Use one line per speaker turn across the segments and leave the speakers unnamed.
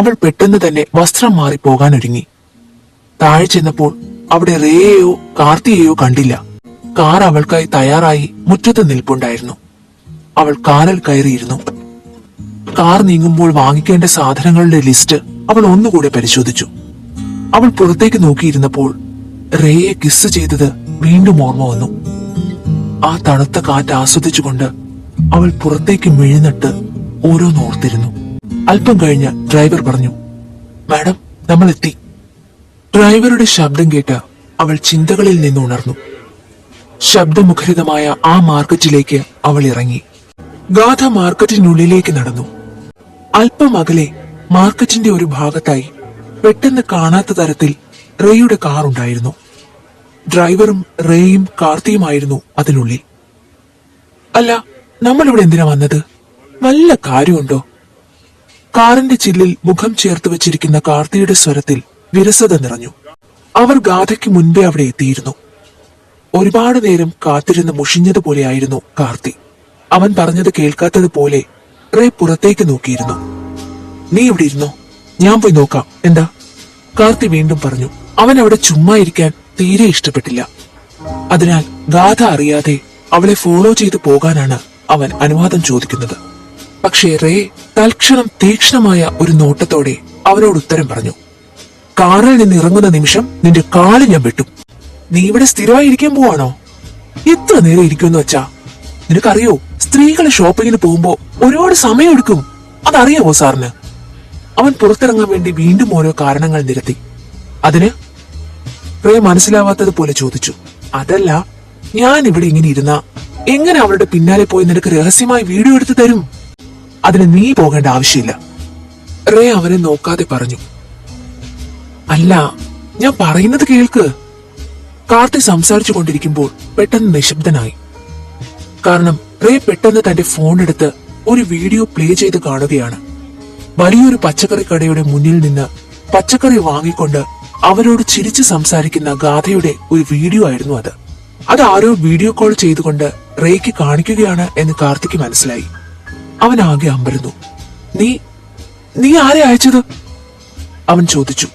അവൾ പെട്ടെന്ന് തന്നെ വസ്ത്രം മാറി പോകാൻ ഒരുങ്ങി താഴെ ചെന്നപ്പോൾ അവിടെ റേയെയോ കാർത്തിയെയോ കണ്ടില്ല. കാർ അവൾക്കായി തയ്യാറായി മുറ്റത്ത് നിൽപ്പുണ്ടായിരുന്നു. അവൾ കാറിൽ കയറിയിരുന്നു. കാർ നീങ്ങുമ്പോൾ വാങ്ങിക്കേണ്ട സാധനങ്ങളുടെ ലിസ്റ്റ് അവൾ ഒന്നുകൂടെ പരിശോധിച്ചു. അവൾ പുറത്തേക്ക് നോക്കിയിരുന്നപ്പോൾ റേയെ കിസ് ചെയ്തത് വീണ്ടും ഓർമ്മ വന്നു. ആ തണുത്ത കാറ്റ് ആസ്വദിച്ചുകൊണ്ട് അവൾ പുറത്തേക്ക് മിഴുന്നിട്ട് ഓരോന്നോർത്തിരുന്നു അല്പം കഴിഞ്ഞ ഡ്രൈവർ പറഞ്ഞു മാഡം നമ്മൾ എത്തി ഡ്രൈവറുടെ ശബ്ദം കേട്ട് അവൾ ചിന്തകളിൽ നിന്ന് ഉണർന്നു. ശബ്ദമുഖരിതമായ ആ മാർക്കറ്റിലേക്ക് അവൾ ഇറങ്ങി. ഗാഥ മാർക്കറ്റിനുള്ളിലേക്ക് നടന്നു. അല്പം അകലെ മാർക്കറ്റിന്റെ ഒരു ഭാഗത്തായി പെട്ടെന്ന് കാണാത്ത തരത്തിൽ റേയുടെ കാർ ഉണ്ടായിരുന്നു. ഡ്രൈവറും റേയും കാർത്തിയുമായിരുന്നു അതിനുള്ളിൽ. അല്ല നമ്മൾ ഇവിടെ എന്തിനാ വന്നത്? നല്ല കാര്യമുണ്ടോ? കാറിന്റെ ചില്ലിൽ മുഖം ചേർത്ത് വെച്ചിരിക്കുന്ന കാർത്തിയുടെ സ്വരത്തിൽ വിരസത നിറഞ്ഞു. അവർ ഗാഥയ്ക്ക് മുൻപേ അവിടെ എത്തിയിരുന്നു. ഒരുപാട് നേരം കാത്തിരുന്ന് മുഷിഞ്ഞതുപോലെയായിരുന്നു കാർത്തി. അവൻ പറഞ്ഞത് കേൾക്കാത്തത് പോലെ റേ പുറത്തേക്ക് നോക്കിയിരുന്നു. നീ ഇവിടെ ഇരുന്നോ? ഞാൻ പോയി നോക്കാം. എന്താ? കാർത്തി വീണ്ടും പറഞ്ഞു അവൻ അവിടെ ചുമ്മാ ഇരിക്കാൻ തീരെ ഇഷ്ടപ്പെട്ടില്ല. അതിനാൽ ഗാഥ അറിയാതെ അവളെ ഫോളോ ചെയ്തു പോകാനാണ് അവൻ അനുവാദം ചോദിക്കുന്നത്. പക്ഷേ റേ തൽക്ഷണം തീക്ഷണമായ ഒരു നോട്ടത്തോടെ അവനോട് ഉത്തരം പറഞ്ഞു. കാറിൽ നിന്ന് ഇറങ്ങുന്ന നിമിഷം നിന്റെ കാൽ ഞാൻ വെട്ടും. നീ ഇവിടെ സ്ഥിരമായിരിക്കാൻ പോവാണോ? എത്ര നേരം ഇരിക്കുമെന്ന് വെച്ചാ? നിനക്കറിയോ സ്ത്രീകൾ ഷോപ്പിങ്ങിന് പോകുമ്പോ ഒരുപാട് സമയമെടുക്കും അതറിയാമോ സാറിന്? അവൻ പുറത്തിറങ്ങാൻ വേണ്ടി വീണ്ടും ഓരോ കാരണങ്ങൾ നിരത്തി. അതിന് റേ മനസ്സിലാവാത്തതുപോലെ ചോദിച്ചു. അതല്ല ഞാൻ ഇവിടെ ഇങ്ങനെ ഇരുന്ന എങ്ങനെ അവളുടെ പിന്നാലെ പോയി നിനക്ക് രഹസ്യമായി വീഡിയോ എടുത്തു തരും? അതിന് നീ പോകേണ്ട ആവശ്യമില്ല. റേ അവനെ നോക്കാതെ പറഞ്ഞു അല്ല ഞാൻ പറയുന്നത് കേൾക്ക്. കാർത്തി സംസാരിച്ചു കൊണ്ടിരിക്കുമ്പോൾ പെട്ടെന്ന് നിശബ്ദനായി. കാരണം റേ പെട്ടെന്ന് തന്റെ ഫോൺ എടുത്ത് ഒരു വീഡിയോ പ്ലേ ചെയ്ത് കാണുകയാണ്. വലിയൊരു പച്ചക്കറി കടയുടെ മുന്നിൽ നിന്ന് പച്ചക്കറി വാങ്ങിക്കൊണ്ട് അവരോട് ചിരിച്ചു സംസാരിക്കുന്ന ഗാഥയുടെ ഒരു വീഡിയോ ആയിരുന്നു അത്. അത് ആരോ വീഡിയോ കോൾ ചെയ്തുകൊണ്ട് റേക്ക് കാണിക്കുകയാണ് എന്ന് കാർത്തിക്ക് മനസ്സിലായി. അവൻ ആകെ അമ്പരുന്നു നീ നീ ആരെ അയച്ചത്? അവൻ ചോദിച്ചു.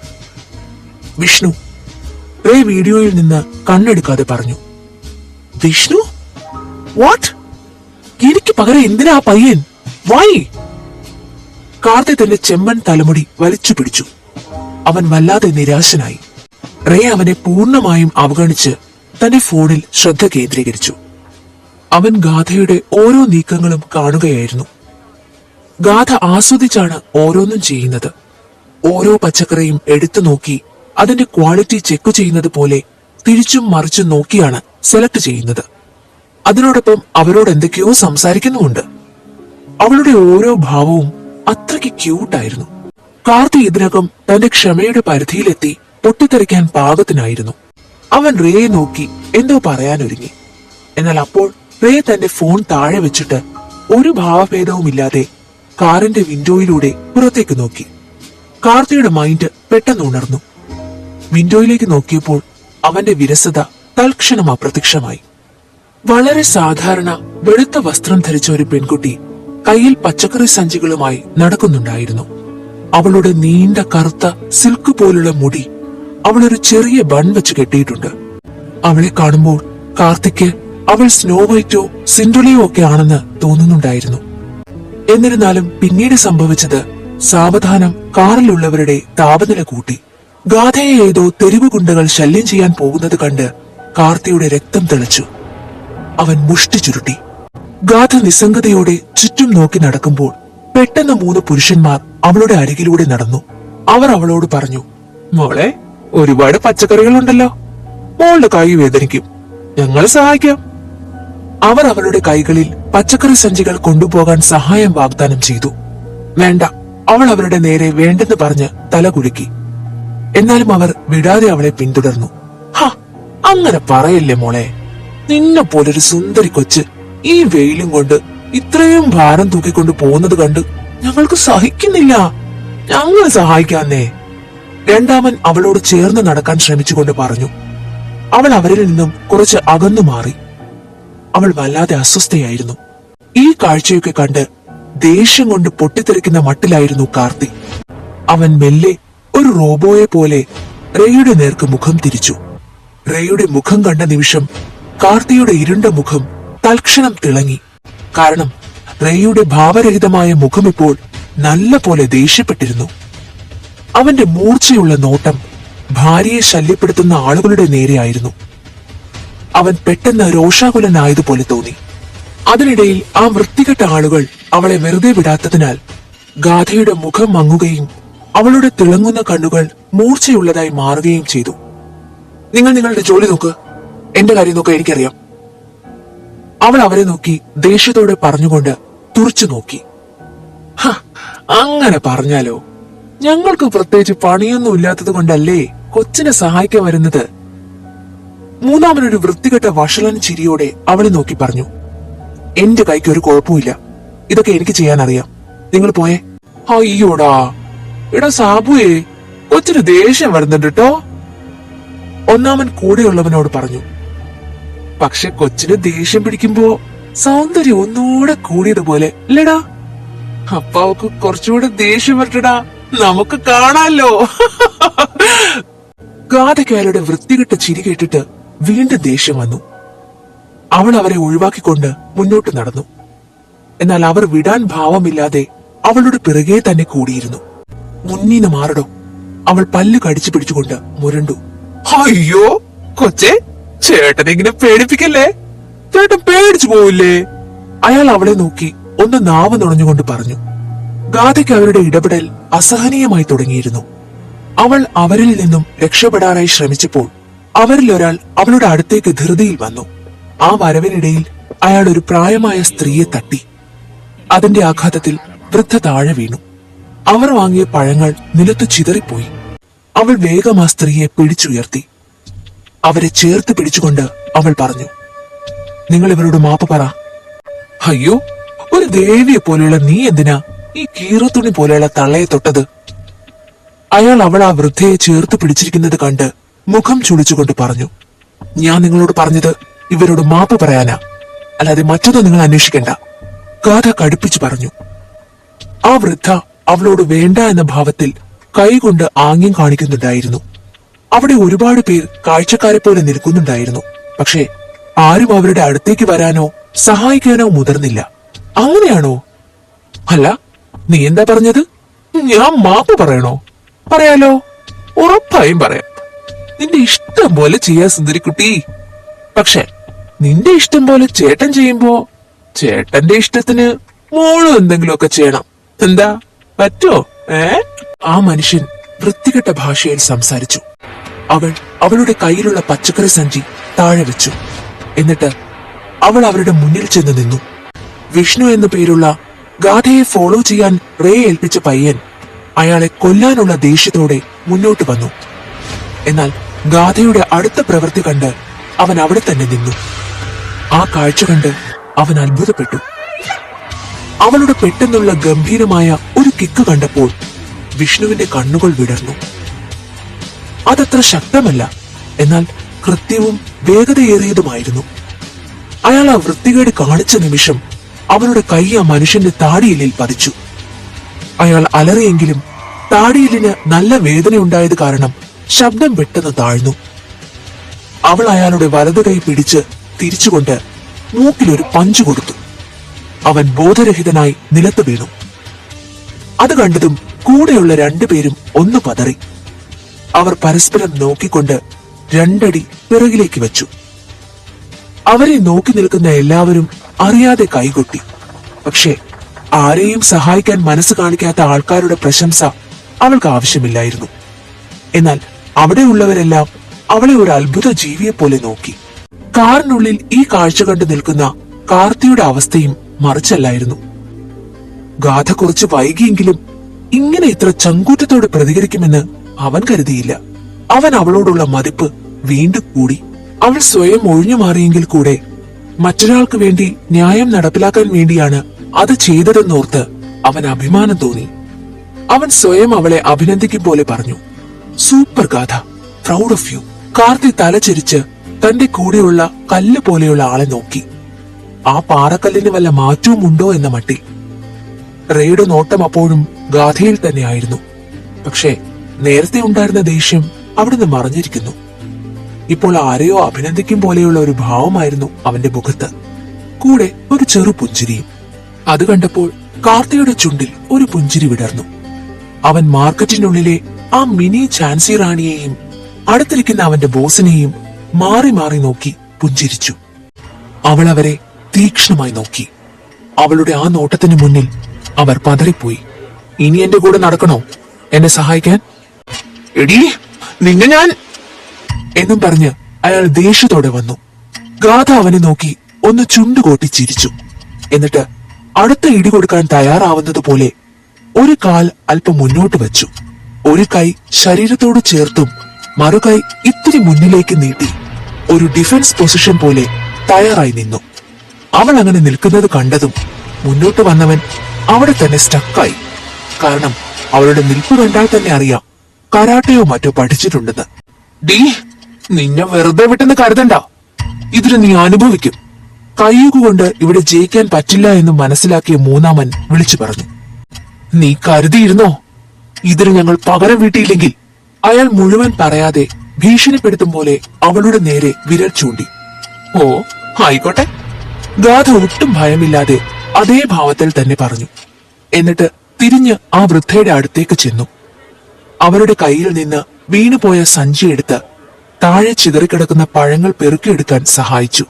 വിഷ്ണു റേ വീഡിയോയിൽ നിന്ന് കണ്ണെടുക്കാതെ പറഞ്ഞു. വിഷ്ണു? വാട്ട് എനിക്ക് പകരം എന്തിനാ പയ്യൻ? വൈ കാർത്തി തന്റെ ചെമ്മൻ തലമുടി വലിച്ചു പിടിച്ചു. അവൻ വല്ലാതെ നിരാശനായി. റേ അവനെ പൂർണമായും അവഗണിച്ച് തന്റെ ഫോണിൽ ശ്രദ്ധ കേന്ദ്രീകരിച്ചു. അവൻ ഗാഥയുടെ ഓരോ നീക്കങ്ങളും കാണുകയായിരുന്നു. ഗാഥ ആസ്വദിച്ചാണ് ഓരോന്നും ചെയ്യുന്നത്. ഓരോ പച്ചക്കറിയും എടുത്തു നോക്കി അതിന്റെ ക്വാളിറ്റി ചെക്ക് ചെയ്യുന്നത് പോലെ തിരിച്ചും മറിച്ചും നോക്കിയാണ് സെലക്ട് ചെയ്യുന്നത്. അതിനോടൊപ്പം അവരോട് എന്തൊക്കെയോ സംസാരിക്കുന്നുമുണ്ട്. അവളുടെ ഓരോ ഭാവവും അത്രയ്ക്ക് ക്യൂട്ടായിരുന്നു. കാർത്തി ഇതിനകം തന്റെ ക്ഷമയുടെ പരിധിയിലെത്തി പൊട്ടിത്തെറിക്കാൻ പാകത്തിനായിരുന്നു. അവൻ റേയെ നോക്കി എന്തോ പറയാനൊരുങ്ങി. എന്നാൽ അപ്പോൾ റേ തന്റെ ഫോൺ താഴെ വെച്ചിട്ട് ഒരു ഭാവഭേദവുമില്ലാതെ കാറിന്റെ വിൻഡോയിലൂടെ പുറത്തേക്ക് നോക്കി. കാർത്തിയുടെ മൈൻഡ് പെട്ടെന്ന് ഉണർന്നു. വിൻഡോയിലേക്ക് നോക്കിയപ്പോൾ അവന്റെ വിരസത തൽക്ഷണം അപ്രത്യക്ഷമായി. വളരെ സാധാരണ വെളുത്ത വസ്ത്രം ധരിച്ച ഒരു പെൺകുട്ടി കയ്യിൽ പച്ചക്കറി സഞ്ചികളുമായി നടക്കുന്നുണ്ടായിരുന്നു. അവളുടെ നീണ്ട കറുത്ത സിൽക്ക് പോലുള്ള മുടി അവളൊരു ചെറിയ ബൺ വെച്ച് കെട്ടിയിട്ടുണ്ട്. അവളെ കാണുമ്പോൾ കാർത്തിക്ക് അവൾ സ്നോ വൈറ്റോ സിൻഡുലിയോ ഒക്കെ ആണെന്ന് തോന്നുന്നുണ്ടായിരുന്നു. എന്നിരുന്നാലും പിന്നീട് സംഭവിച്ചത് സാവധാനം കാറിലുള്ളവരുടെ താപനില കൂട്ടി. ഗാഥയെ ഏതോ തെരുവ് ഗുണ്ടകൾ ശല്യം ചെയ്യാൻ പോകുന്നത് കണ്ട് കാർത്തിയുടെ രക്തം തെളിച്ചു. അവൻ മുഷ്ടി ചുരുട്ടി. ഗാഥ നിസ്സംഗതയോടെ ചുറ്റും നോക്കി നടക്കുമ്പോൾ പെട്ടെന്ന് മൂന്ന് പുരുഷന്മാർ അവളുടെ അരികിലൂടെ നടന്നു. അവർ അവളോട് പറഞ്ഞു മോളെ ഒരുപാട് പച്ചക്കറികളുണ്ടല്ലോ. മോളുടെ കൈ വേദനിക്കും. ഞങ്ങൾ സഹായിക്കാം. അവർ അവളുടെ കൈകളിൽ പച്ചക്കറി സഞ്ചികൾ കൊണ്ടുപോകാൻ സഹായം വാഗ്ദാനം ചെയ്തു. വേണ്ട അവൾ അവരുടെ നേരെ വേണ്ടെന്ന് പറഞ്ഞ് തല കുലുക്കി. എന്നാലും അവർ വിടാതെ അവളെ പിന്തുടർന്നു. ഹ അങ്ങനെ പറയല്ലേ മോളെ? നിന്നെ പോലൊരു സുന്ദരി കൊച്ച് ഈ വെയിലും കൊണ്ട് ഇത്രയും ഭാരം തൂക്കിക്കൊണ്ട് പോകുന്നത് കണ്ട് ഞങ്ങൾക്ക് സഹിക്കുന്നില്ല. ഞങ്ങൾ സഹായിക്കാന്നേ. രണ്ടാമൻ അവളോട് ചേർന്ന് നടക്കാൻ ശ്രമിച്ചുകൊണ്ട് പറഞ്ഞു. അവൾ അവരിൽ നിന്നും കുറച്ച് അകന്നു മാറി. അവൾ വല്ലാതെ അസ്വസ്ഥയായിരുന്നു. ഈ കാഴ്ചയൊക്കെ കണ്ട് ദേഷ്യം കൊണ്ട് പൊട്ടിത്തെറിക്കുന്ന മട്ടിലായിരുന്നു കാർത്തി. അവൻ മെല്ലെ ഒരു റോബോയെ പോലെ റേയുടെ നേർക്ക് മുഖം തിരിച്ചു. റേയുടെ മുഖം കണ്ട നിമിഷം കാർത്തിയുടെ ഇരുണ്ട മുഖം തൽക്ഷണം തിളങ്ങി. കാരണം റേയുടെ ഭാവരഹിതമായ മുഖം ഇപ്പോൾ നല്ല പോലെ ദേഷ്യപ്പെട്ടിരുന്നു. അവന്റെ മൂർച്ചയുള്ള നോട്ടം ഭാര്യയെ ശല്യപ്പെടുത്തുന്ന ആളുകളുടെ നേരെയായിരുന്നു. അവൻ പെട്ടെന്ന് രോഷാകുലനായതുപോലെ തോന്നി. അതിനിടയിൽ ആ വൃത്തികെട്ട ആളുകൾ അവളെ വെറുതെ വിടാത്തതിനാൽ ഗാഥയുടെ മുഖം മങ്ങുകയും അവളുടെ തിളങ്ങുന്ന കണ്ണുകൾ മൂർച്ചയുള്ളതായി മാറുകയും ചെയ്തു. നിങ്ങൾ നിങ്ങളുടെ ജോലി നോക്ക്. എന്റെ കാര്യം നോക്ക് എനിക്കറിയാം. അവൾ അവരെ നോക്കി ദേഷ്യത്തോടെ പറഞ്ഞുകൊണ്ട് തുറച്ചു നോക്കി. "ഹ, അങ്ങനെ പറഞ്ഞാലോ? ഞങ്ങൾക്ക് പ്രത്യേകിച്ച് പണിയൊന്നും ഇല്ലാത്തത് കൊണ്ടല്ലേ കൊച്ചിനെ സഹായിക്കാൻ വരുന്നത്? മൂന്നാമനൊരു വൃത്തികെട്ട വഷളൻ ചിരിയോടെ അവളെ നോക്കി പറഞ്ഞു എന്റെ കൈക്ക് ഒരു കുഴപ്പമില്ല ഇതൊക്കെ എനിക്ക് ചെയ്യാൻ അറിയാം നിങ്ങൾ പോയേ. അയ്യോടാ. എടാ സാബുയെ കൊച്ചിന് ദേഷ്യം വരുന്നുണ്ട് കേട്ടോ ഒന്നാമൻ കൂടെയുള്ളവനോട് പറഞ്ഞു പക്ഷെ കൊച്ചിന് ദേഷ്യം പിടിക്കുമ്പോ സൗന്ദര്യം ഒന്നുകൂടെ കൂടിയതുപോലെ അല്ലേടാ അപ്പൊ അവക്ക് കുറച്ചുകൂടെ ദേഷ്യം വരട്ടടാ. നമുക്ക് കാണാലോ ഗാഥക്കാരുടെ വൃത്തികെട്ട ചിരി കേട്ടിട്ട് വീണ്ടും ദേഷ്യം വന്നു. അവൾ അവരെ ഒഴിവാക്കിക്കൊണ്ട് മുന്നോട്ട് നടന്നു. എന്നാൽ അവർ വിടാൻ ഭാവമില്ലാതെ അവളുടെ പിറകെ തന്നെ കൂടിയിരുന്നു. മുന്നീന്ന് മാറടോ അവൾ പല്ല് കടിച്ചു പിടിച്ചുകൊണ്ട് മുരണ്ടു. അയ്യോ കൊച്ചെ ചേട്ടനെങ്ങനെ പേടിപ്പിക്കല്ലേ? ചേട്ടൻ പേടിച്ചു പോവില്ലേ? അയാൾ അവളെ നോക്കി ഒന്ന് നാവ് നുണഞ്ഞുകൊണ്ട് പറഞ്ഞു. ഗാഥയ്ക്ക് അവരുടെ ഇടപെടൽ അസഹനീയമായി തുടങ്ങിയിരുന്നു. അവൾ അവരിൽ നിന്നും രക്ഷപ്പെടാനായി ശ്രമിച്ചപ്പോൾ അവരിൽ ഒരാൾ അവളുടെ അടുത്തേക്ക് ധൃതിയിൽ വന്നു. ആ വരവിനിടയിൽ അയാൾ ഒരു പ്രായമായ സ്ത്രീയെ തട്ടി. അതിന്റെ ആഘാതത്തിൽ വൃദ്ധ താഴെ വീണു. അവർ വാങ്ങിയ പഴങ്ങൾ നിലത്ത് ചിതറിപ്പോയി. അവൾ വേഗം ആ സ്ത്രീയെ പിടിച്ചുയർത്തി. അവരെ ചേർത്ത് പിടിച്ചുകൊണ്ട് അവൾ പറഞ്ഞു നിങ്ങൾ ഇവരോട് മാപ്പ് പറ. അയ്യോ ഒരു ദേവിയെ പോലെയുള്ള നീ എന്തിനാ ഈ കീറത്തുണി പോലെയുള്ള തള്ളയെ തൊട്ടത്? അയാൾ അവൾ ആ വൃദ്ധയെ ചേർത്ത് പിടിച്ചിരിക്കുന്നത് കണ്ട് മുഖം ചുളിച്ചുകൊണ്ട് പറഞ്ഞു ഞാൻ നിങ്ങളോട് പറഞ്ഞത് ഇവരോട് മാപ്പ് പറയാനാ. അല്ലാതെ മറ്റൊന്നും നിങ്ങൾ അന്വേഷിക്കണ്ട. ഗാഥ കടുപ്പിച്ചു പറഞ്ഞു ആ വൃദ്ധ അവളോട് വേണ്ട എന്ന ഭാവത്തിൽ കൈകൊണ്ട് ആംഗ്യം കാണിക്കുന്നുണ്ടായിരുന്നു. അവിടെ ഒരുപാട് പേർ കാഴ്ചക്കാരെ പോലെ നിൽക്കുന്നുണ്ടായിരുന്നു. പക്ഷേ ആരും അവരുടെ അടുത്തേക്ക് വരാനോ സഹായിക്കാനോ മുതിർന്നില്ല. അങ്ങനെയാണോ? അല്ല നീ എന്താ പറഞ്ഞത്? ഞാൻ മാപ്പ് പറയണോ? പറയാലോ ഉറപ്പായും പറയാം. നിന്റെ ഇഷ്ടം പോലെ ചെയ്യാ സുന്ദരിക്കുട്ടി. പക്ഷെ നിന്റെ ഇഷ്ടം പോലെ ചേട്ടൻ ചെയ്യുമ്പോ ചേട്ടന്റെ ഇഷ്ടത്തിന് മോളും എന്തെങ്കിലുമൊക്കെ ചെയ്യണം. എന്താ? പറ്റോ? ഏ? ആ മനുഷ്യൻ വൃത്തികെട്ട ഭാഷയിൽ സംസാരിച്ചു. അവൾ അവളുടെ കയ്യിലുള്ള പച്ചക്കറി സഞ്ചി താഴെ വെച്ചു. എന്നിട്ട് അവൾ അവരുടെ മുന്നിൽ ചെന്ന് നിന്നു. വിഷ്ണു എന്ന പേരുള്ള ഗാഥയെ ഫോളോ ചെയ്യാൻ റേ ഏൽപ്പിച്ച പയ്യൻ അയാളെ കൊല്ലാനുള്ള ദേഷ്യത്തോടെ മുന്നോട്ട് വന്നു. എന്നാൽ ഗാഥയുടെ അടുത്ത പ്രവൃത്തി കണ്ട് അവൻ അവിടെ തന്നെ നിന്നു. ആ കാഴ്ച കണ്ട് അവൻ അത്ഭുതപ്പെട്ടു. അവളുടെ പെട്ടെന്നുള്ള ഗംഭീരമായ ഒരു കിക്ക് കണ്ടപ്പോൾ വിഷ്ണുവിന്റെ കണ്ണുകൾ വിടർന്നു. അതത്ര ശക്തമല്ല എന്നാൽ കൃത്യവും വേഗതയേറിയതുമായിരുന്നു. അയാൾ ആ വൃത്തികേട് കാണിച്ച നിമിഷം അവളുടെ കൈ ആ മനുഷ്യന്റെ താടിയിലിൽ പതിച്ചു. അയാൾ അലറിയെങ്കിലും താടിയിലിന് നല്ല വേദനയുണ്ടായത് കാരണം ശബ്ദം പെട്ടെന്ന് താഴ്ന്നു. അവൾ അയാളുടെ വലതു കൈ പിടിച്ച് തിരിച്ചുകൊണ്ട് മൂക്കിലൊരു പഞ്ചു കൊടുത്തു. അവൻ ബോധരഹിതനായി നിലത്ത് വീണു. അത് കണ്ടതും കൂടെയുള്ള രണ്ടുപേരും ഒന്ന് പതറി. അവർ പരസ്പരം നോക്കിക്കൊണ്ട് രണ്ടടി പിറകിലേക്ക് വെച്ചു. അവരെ നോക്കി നിൽക്കുന്ന എല്ലാവരും അറിയാതെ കൈകൊട്ടി. പക്ഷേ ആരെയും സഹായിക്കാൻ മനസ്സ് കാണിക്കാത്ത ആൾക്കാരുടെ പ്രശംസ അവൾക്ക് ആവശ്യമില്ലായിരുന്നു. എന്നാൽ അവിടെയുള്ളവരെല്ലാം അവളെ ഒരു അത്ഭുത ജീവിയെ പോലെ നോക്കി. കാറിനുള്ളിൽ ഈ കാഴ്ച കണ്ടു നിൽക്കുന്ന കാർത്തിയുടെ അവസ്ഥയും മറിച്ചല്ലായിരുന്നു. ഗാഥ കുറച്ച് വൈകിയെങ്കിലും ഇങ്ങനെ ഇത്ര ചങ്കൂറ്റത്തോടെ പ്രതികരിക്കുമെന്ന് അവൻ കരുതിയില്ല. അവൻ അവളോടുള്ള മതിപ്പ് വീണ്ടും കൂടി. അവൾ സ്വയം ഒഴിഞ്ഞു മാറിയെങ്കിൽ കൂടെ മറ്റൊരാൾക്ക് വേണ്ടി ന്യായം നടപ്പിലാക്കാൻ വേണ്ടിയാണ് അത് ചെയ്തതെന്നോർത്ത് അവൻ അഭിമാനം തോന്നി. അവൻ സ്വയം അവളെ അഭിനന്ദിക്കും പോലെ പറഞ്ഞു. Super Gatha. Proud of you Karthi തലചരിച്ച് തന്റെ കൂടെയുള്ള കല്ല് പോലെയുള്ള ആളെ നോക്കി. ആ പാറക്കല്ലിന് വല്ല മാറ്റവും ഉണ്ടോ എന്ന മട്ടിൽ. റേയുടെ നോട്ടം അപ്പോഴും ഗാഥയിൽ തന്നെയായിരുന്നു. പക്ഷേ നേരത്തെ ഉണ്ടായിരുന്ന ദേഷ്യം അവിടുന്ന് മറഞ്ഞിരിക്കുന്നു. ഇപ്പോൾ ആരെയോ അഭിനന്ദിക്കും പോലെയുള്ള ഒരു ഭാവമായിരുന്നു അവന്റെ മുഖത്ത്. കൂടെ ഒരു ചെറു പുഞ്ചിരിയും. അത് കണ്ടപ്പോൾ കാർത്തിയുടെ ചുണ്ടിൽ ഒരു പുഞ്ചിരി വിടർന്നു. അവൻ മാർക്കറ്റിനുള്ളിലെ ആ മിനി ഝാൻസി റാണിയെയും അടുത്തിരിക്കുന്ന അവന്റെ ബോസിനെയും മാറി മാറി നോക്കി പുഞ്ചിരിച്ചു. അവൾ അവരെ തീക്ഷ്ണമായി നോക്കി. അവളുടെ ആ നോട്ടത്തിന് മുന്നിൽ അവർ പതറിപ്പോയി. ഇനി എന്റെ കൂടെ നടക്കണോ? എന്നെ സഹായിക്കാൻ? എടീ നിന്നെ ഞാൻ എന്നും പറഞ്ഞ് അയാൾ ദേഷ്യത്തോടെ വന്നു. ഗാഥ അവനെ നോക്കി ഒന്ന് ചുണ്ടുകൂട്ടി ചിരിച്ചു. എന്നിട്ട് അടുത്ത ഇടി കൊടുക്കാൻ തയ്യാറാവുന്നത് പോലെ ഒരു കാൽ അല്പം മുന്നോട്ട് വെച്ചു. ഒരു കൈ ശരീരത്തോട് ചേർത്തും മറു കൈ ഇത്തിരി മുന്നിലേക്ക് നീട്ടി ഒരു ഡിഫൻസ് പൊസിഷൻ പോലെ തയ്യാറായി നിന്നു. അവൾ അങ്ങനെ നിൽക്കുന്നത് കണ്ടതും മുന്നോട്ട് വന്നവൻ അവിടെ തന്നെ സ്റ്റക്കായി കാരണം അവളുടെ നിൽപ്പ് കണ്ടാൽ തന്നെ അറിയാം കരാട്ടയോ മറ്റോ പഠിച്ചിട്ടുണ്ടെന്ന്. ഡീ നിന്നെ വെറുതെ വിട്ടെന്ന് കരുതണ്ട. ഇതിന് നീ അനുഭവിക്കും. കയ്യുകൊണ്ട് ഇവിടെ ജയിക്കാൻ പറ്റില്ല എന്ന് മനസ്സിലാക്കിയ മൂന്നാമൻ വിളിച്ചു പറഞ്ഞു. നീ കരുതിയിരുന്നോ? ഇതിന് ഞങ്ങൾ പകരം വീട്ടിയില്ലെങ്കിൽ അയാൾ മുഴുവൻ പറയാതെ ഭീഷണിപ്പെടുത്തും പോലെ അവളുടെ നേരെ വിരൽ ചൂണ്ടി. ഓ ആയിക്കോട്ടെ. ഗാഥ ഒട്ടും ഭയമില്ലാതെ അതേ ഭാവത്തിൽ തന്നെ പറഞ്ഞു. എന്നിട്ട് തിരിഞ്ഞ് ആ വൃദ്ധയുടെ അടുത്തേക്ക് ചെന്നു. അവരുടെ കയ്യിൽ നിന്ന് വീണുപോയ സഞ്ചി എടുത്ത് താഴെ ചിതറിക്കിടക്കുന്ന പഴങ്ങൾ പെറുക്കിയെടുക്കാൻ സഹായിച്ചു.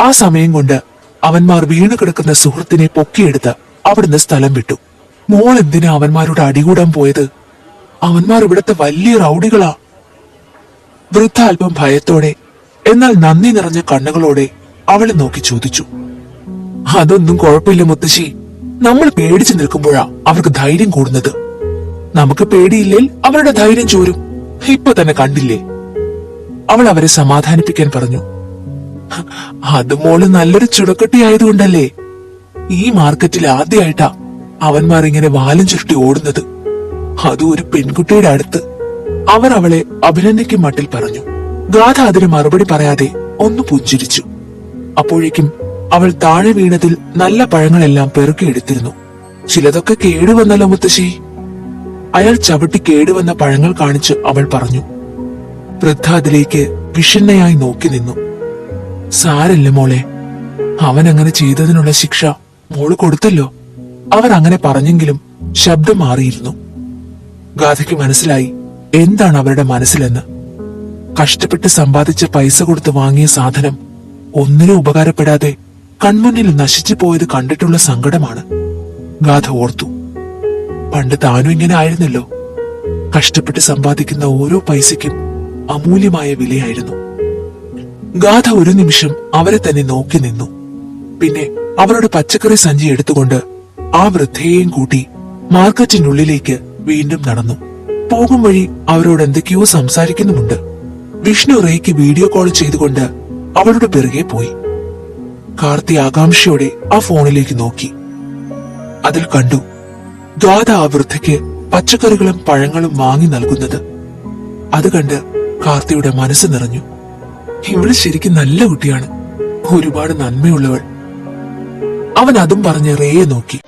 ആ സമയം കൊണ്ട് അവന്മാർ വീണു കിടക്കുന്ന സുഹൃത്തിനെ പൊക്കിയെടുത്ത് അവിടുന്ന് സ്ഥലം വിട്ടു. മോൾ എന്തിനാ അവന്മാരോട് അടികൂടാൻ പോയത്? അവന്മാർ ഇവിടത്തെ വലിയ റൗഡികളാ. വൃദ്ധ അല്പം ഭയത്തോടെ എന്നാൽ നന്ദി നിറഞ്ഞ കണ്ണുകളോടെ അവളെ നോക്കി ചോദിച്ചു. അതൊന്നും കുഴപ്പമില്ല മുത്തശ്ശി. നമ്മൾ പേടിച്ചു നിൽക്കുമ്പോഴാ അവർക്ക് ധൈര്യം കൂടുന്നത്. നമുക്ക് പേടിയില്ലേൽ അവരുടെ ധൈര്യം ചോരും. ഇപ്പൊ തന്നെ കണ്ടില്ലേ? അവൾ അവരെ സമാധാനിപ്പിക്കാൻ പറഞ്ഞു. "ഹ, അത് മോൾ നല്ലൊരു ചുടക്കട്ടി ആയതുകൊണ്ടല്ലേ? ഈ മാർക്കറ്റിൽ ആദ്യമായിട്ടാ അവന്മാർ ഇങ്ങനെ വാലും ചുരുട്ടി ഓടുന്നത്. അതും ഒരു പെൺകുട്ടിയുടെ അടുത്ത്. അവർ അവളെ അഭിനന്ദിക്കും മട്ടിൽ പറഞ്ഞു. ഗാഥ അതിന് മറുപടി പറയാതെ ഒന്ന് പുഞ്ചിരിച്ചു. അപ്പോഴേക്കും അവൾ താഴെ വീണതിൽ നല്ല പഴങ്ങളെല്ലാം പെറുക്കിയെടുത്തിരുന്നു ചിലതൊക്കെ കേടുവന്നല്ലോ മുത്തശ്ശി. അയാൾ ചവിട്ടി കേടുവന്ന പഴങ്ങൾ കാണിച്ച് അവൾ പറഞ്ഞു. വൃദ്ധ അതിലേക്ക് വിഷണ്ണയായി നോക്കി നിന്നു. സാരല്ല മോളെ അവൻ അങ്ങനെ ചെയ്തതിനുള്ള ശിക്ഷ മോൾ കൊടുത്തല്ലോ. അവർ അങ്ങനെ പറഞ്ഞെങ്കിലും ശബ്ദം മാറിയിരുന്നു. ഗാഥയ്ക്ക് മനസ്സിലായി എന്താണ് അവരുടെ മനസ്സിലെന്ന്. കഷ്ടപ്പെട്ട് സമ്പാദിച്ച പൈസ കൊടുത്ത് വാങ്ങിയ സാധനം ഒന്നിനും ഉപകാരപ്പെടാതെ കൺമുന്നിൽ നശിച്ചു പോയത് കണ്ടിട്ടുള്ള സങ്കടമാണ്. ഗാഥ ഓർത്തു. പണ്ട് താനും ഇങ്ങനെ ആയിരുന്നല്ലോ. കഷ്ടപ്പെട്ട് സമ്പാദിക്കുന്ന ഓരോ പൈസയ്ക്കും അമൂല്യമായ വിലയായിരുന്നു. ഗാഥ ഒരു നിമിഷം അവരെ തന്നെ നോക്കി നിന്നു. പിന്നെ അവരുടെ പച്ചക്കറി സഞ്ചി എടുത്തുകൊണ്ട് ആ വൃദ്ധയെയും കൂട്ടി മാർക്കറ്റിനുള്ളിലേക്ക് വീണ്ടും നടന്നു. പോകും വഴി അവരോട് എന്തൊക്കെയോ സംസാരിക്കുന്നുമുണ്ട്. വിഷ്ണു റേക്ക് വീഡിയോ കോൾ ചെയ്തുകൊണ്ട് അവളുടെ പിറകെ പോയി. കാർത്തി ആകാംക്ഷയോടെ ആ ഫോണിലേക്ക് നോക്കി. അതിൽ കണ്ടു ദ്വാദ ആ വൃദ്ധയ്ക്ക് പച്ചക്കറികളും പഴങ്ങളും വാങ്ങി നൽകുന്നത്. അത് കണ്ട് കാർത്തിയുടെ മനസ്സ് നിറഞ്ഞു. ഇവൾ ശരിക്കും നല്ല കുട്ടിയാണ്. ഒരുപാട് നന്മയുള്ളവൾ. അവൻ അതും പറഞ്ഞ് റേയെ നോക്കി.